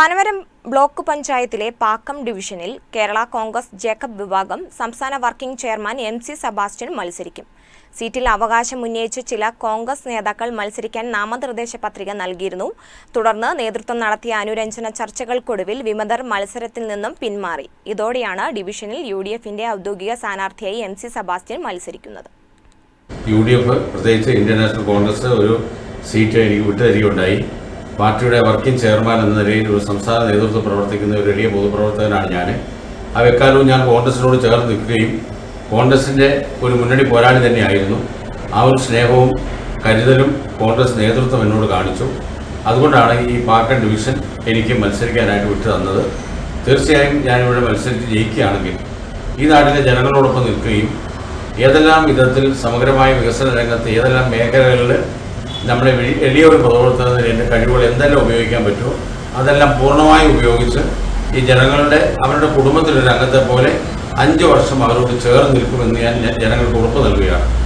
Panamaram block പഞ്ചായത്തിലെ പാക്കം ഡിവിഷനിൽ കേരള കോൺഗ്രസ് ജേക്കബ് വിഭാഗം സംസ്ഥാന working chairman M C Sebastian മത്സരിക്കും. സീറ്റിൽ അവകാശം ഉന്നയിച്ച് ചില കോൺഗ്രസ് നേതാക്കൾ മത്സരിക്കാൻ നാമനിർദ്ദേശ പത്രിക നൽകിയിരുന്നു. തുടർന്ന് നേതൃത്വം നടത്തിയ അനുരഞ്ജന ചർച്ചകൾക്കൊടുവിൽ വിമതർ മത്സരത്തിൽ നിന്നും പിന്മാറി. ഇതോടെയാണ് ഡിവിഷനിൽ യു ഡി എഫിന്റെ ഔദ്യോഗിക സ്ഥാനാർത്ഥിയായി എം സി സെബാസ്റ്റ്യൻ മത്സരിക്കുന്നത്. യു ഡി എഫ് പ്രത്യേകിച്ച് ഇന്ത്യൻ നാഷണൽ കോൺഗ്രസ് ഒരു സീറ്റ് എനിക്ക് വിട്ടുതരികയുണ്ടായി പാർട്ടിയുടെ വർക്കിംഗ് ചെയർമാൻ എന്ന നിലയിൽ ഒരു സംസ്ഥാന നേതൃത്വം പ്രവർത്തിക്കുന്ന ഒരു എളിയ പൊതുപ്രവർത്തകനാണ് ഞാൻ ആ വെക്കാലവും ഞാൻ കോൺഗ്രസിനോട് ചേർന്ന് നിൽക്കുകയും കോൺഗ്രസിന്റെ ഒരു മുന്നണി പോരാളി തന്നെയായിരുന്നു. ആ ഒരു സ്നേഹവും കരുതലും കോൺഗ്രസ് നേതൃത്വം എന്നോട് കാണിച്ചു. അതുകൊണ്ടാണ് ഈ പാക്കൻ ഡിവിഷൻ എനിക്ക് മത്സരിക്കാനായിട്ട് വിട്ടു തന്നത്. തീർച്ചയായും ഞാനിവിടെ മത്സരിച്ച് ജയിക്കുകയാണെങ്കിൽ ഈ നാട്ടിലെ ജനങ്ങളോടൊപ്പം നിൽക്കുകയും ഏതെല്ലാം വിധത്തിൽ സമഗ്രമായ വികസന രംഗത്ത് ഏതെല്ലാം മേഖലകളിൽ നമ്മുടെ വെളി- എളിയ ഒരു പ്രവർത്തനത്തിന് എന്റെ കഴിവുകൾ എന്തെല്ലാം ഉപയോഗിക്കാൻ പറ്റുമോ? അതെല്ലാം പൂർണമായി ഉപയോഗിച്ച് ഈ ജനങ്ങളുടെ അവരുടെ കുടുംബത്തിലൊരു അംഗത്തെ പോലെ അഞ്ച് വർഷം അവരോട് ചേർന്ന് നിൽക്കുമെന്ന് ഞാൻ ജനങ്ങൾക്ക് ഉറപ്പ് നൽകുകയാണ്.